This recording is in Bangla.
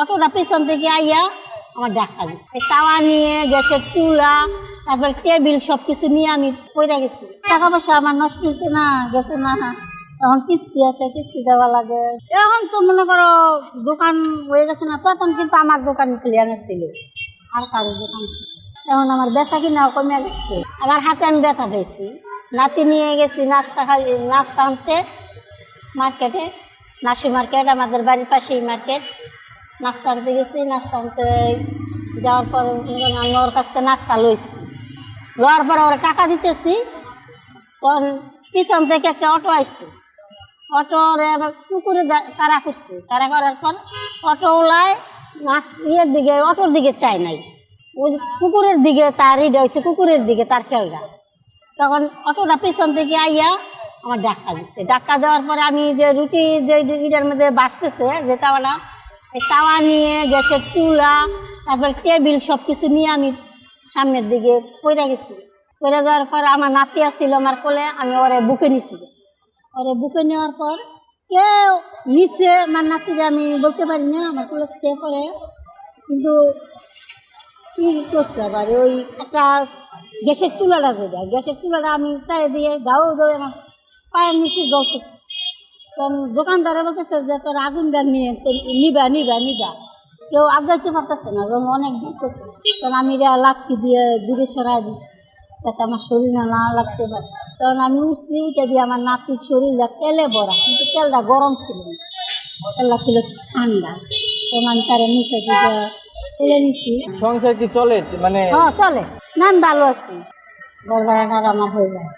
অটোটা পেছন থেকে আইয়া আমার দিচ্ছে এই তাওয়া নিয়ে, গ্যাসের চুলা, তারপর টেবিল সব কিছু নিয়ে আমি পড়ে গেছি। টাকা পয়সা আমার নষ্ট হয়েছে না, গেছে না। এখন কিস্তি আছে, কিস্তি দেওয়া লাগে। এখন তো মনে করো দোকান হয়ে গেছে না, প্রথম কিন্তু আমার দোকান ক্লিয়ার ছিল। আর কারও দোকান ছিল এখন আমার বেচা কিনা কমে গেছে। আমার হাতে আমি ব্যথা পেয়েছি। নাতি নিয়ে গেছি নাস্তা খাই নাস্তা আনতে মার্কেটে নাসি মার্কেট আমাদের বাড়ির পাশেই মার্কেট নাস্তা আনতে গেছি, নাস্তা আনতে যাওয়ার পর আমি ওর কাছ থেকে নাস্তা লইছি। লওয়ার পর ওরা টাকা দিতেছি, তখন পিছন থেকে একটা অটো আসছে এবার পুকুরে তাড়া করছে। তাড়া করার পর অটোওয়ালায় মাছ ইয়ের দিকে, অটোর দিকে চাই নাই। ওই কুকুরের দিকে তার ইটা হয়েছে কুকুরের দিকে তার খেলটা তখন অটোটা পিছন থেকে আইয়া আমার ডাক্কা দিচ্ছে ডাক্কা দেওয়ার পরে আমি যে রুটি যে ইটার মধ্যে বাঁচতেছে, যে তাওয়াটা এই তাওয়া নিয়ে, গ্যাসের চুলা, তারপর টেবিল সব কিছু নিয়ে আমি সামনের দিকে পড়ে গেছি। পড়ে যাওয়ার পর আমার নাতি আসছিল আমার কোলে, আমি ওরে বুকে নিছি। ওরে বুকে নেওয়ার পর কেউ নিচে আমার নাতিকে আমি বলতে পারি না, আমার কোলে কে করে কিন্তু কি করছে আবার? ওই একটা গ্যাসের চুলাটা যেটা, গ্যাসের চুলাটা আমি চাই দিয়ে গাও গাও আমার পায়ের নিচে জল জ্বলতেছে। তখন দোকানদারে বলতেছে যে তোর আগুনটা নিয়ে নিবা নিবা নিবা। কেউ আগাইতে পারতেছে না এবং অনেক দূর করছে তখন আমি এটা লাঠি দিয়ে দূরে সরাই দিচ্ছি যাতে আমার শরীরে না লাগতে পারে। তখন আমি উঠছি উঠে দিয়ে আমার নাতির শরীরটা তেলে ভরা কিন্তু তেলটা গরম ছিল না। তেলটা ছিল ঠান্ডা। তখন আমি তারা নিচে তুলে নিচ্ছি সংসার কি চলে? মানে হ্যাঁ চলে। না ভালো আছি। বড় ভাড়াটার আমার হয়ে যায়।